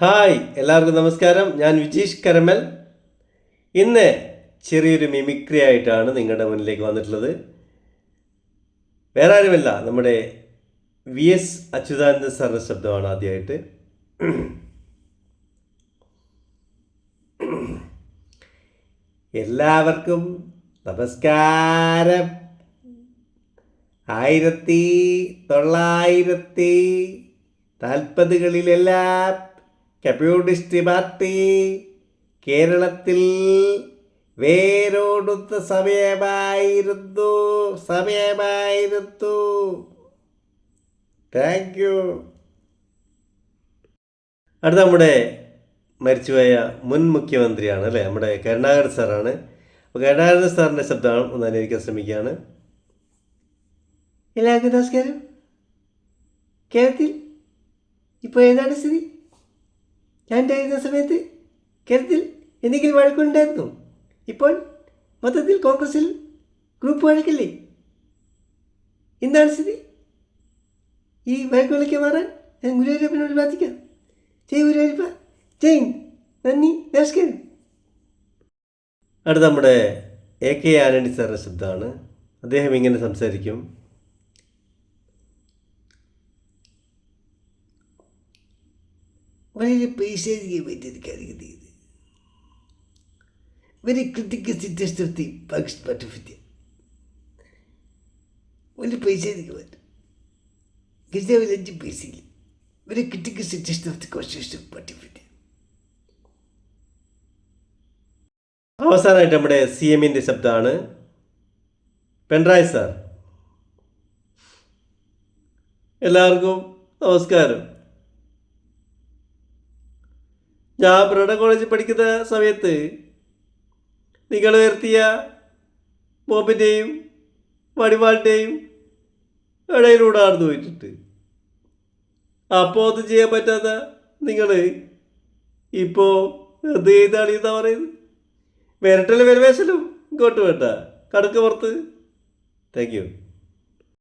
Hi എല്ലാവർക്കും നമസ്കാരം. ഞാൻ വിജീഷ് കരമൽ. ഇന്ന് ചെറിയൊരു മിമിക്രി ആയിട്ടാണ് നിങ്ങളുടെ മുന്നിലേക്ക് വന്നിട്ടുള്ളത്. വേറെ ആരുമല്ല നമ്മുടെ വി എസ് അച്യുതാനന്ദ സാറിന്റെ ശബ്ദമാണ് ആദ്യമായിട്ട്. എല്ലാവർക്കും നമസ്കാരം. ആയിരത്തി തൊള്ളായിരത്തി നാൽപ്പതുകളിലെല്ലാം കമ്മ്യൂണിസ്റ്റ് പാർട്ടി കേരളത്തിൽ വേരോടുത്ത സമയമായിരുന്നു സമയമായിരുന്നു. താങ്ക് യു അടുത്ത നമ്മുടെ മരിച്ചുപോയ മുൻ മുഖ്യമന്ത്രിയാണ് അല്ലേ? നമ്മുടെ കരുണാകരൻ സാറാണ്. അപ്പോൾ കരുണാകരൻ സാറിന്റെ ശബ്ദമാണ് ഒന്ന് അനുകരിക്കാൻ ശ്രമിക്കുകയാണ്. എല്ലാവർക്കും നമസ്കാരം. കേരളത്തിൽ ഇപ്പോൾ ഏതാണ് സ്ഥിതി? ഞാൻ ഉണ്ടായിരുന്ന സമയത്ത് കേരളത്തിൽ എന്തെങ്കിലും വഴക്കുണ്ടായിരുന്നു. ഇപ്പോൾ മൊത്തത്തിൽ കോൺഗ്രസിൽ ഗ്രൂപ്പ് വഴക്കില്ലേ? എന്താണ് സ്ഥിതി? ഈ വഴക്കുകളൊക്കെ മാറാൻ ഞാൻ ഗുരുവായൂരപ്പനോട് പ്രാർത്ഥിക്കാം ജയ് ഗുരുവായൂരപ്പ. ജയ്. നന്ദി. നമസ്കാരം. അടുത്ത നമ്മുടെ എ കെ ആനണി സാറിന്റെ ശബ്ദമാണ്. അദ്ദേഹം ഇങ്ങനെ സംസാരിക്കും. വളരെ പൈശാചികമായിട്ട് എനിക്ക് ഇത് very critical situation of the Pakistan part of India വളരെ പൈശാചികമായിട്ട് ഗിരിജാവിൽ അഞ്ച് പൈസയിൽ very critical situation of the constitution of party of India അവസാനമായിട്ട് നമ്മുടെ സി എമ്മിന്റെ ശബ്ദമാണ്. പെൺറായ് സാർ. എല്ലാവർക്കും നമസ്കാരം. ഞാൻ ബ്രഡ കോളേജിൽ പഠിക്കുന്ന സമയത്ത് നിങ്ങൾ ഉയർത്തിയ ബോബിന്റെയും വടിവാളിന്റെയും ഇടയിലൂടെ ആർന്നു പോയിട്ടുണ്ട് അപ്പോൾ ഒന്നും ചെയ്യാൻ പറ്റാത്ത നിങ്ങൾ ഇപ്പോൾ എന്ത് ചെയ്താണ് ഇതാ? പറയുന്നത് വരട്ടൽ വരവേശലും ഇങ്ങോട്ട് വേണ്ട. കടക്ക് പുറത്ത്. Thank you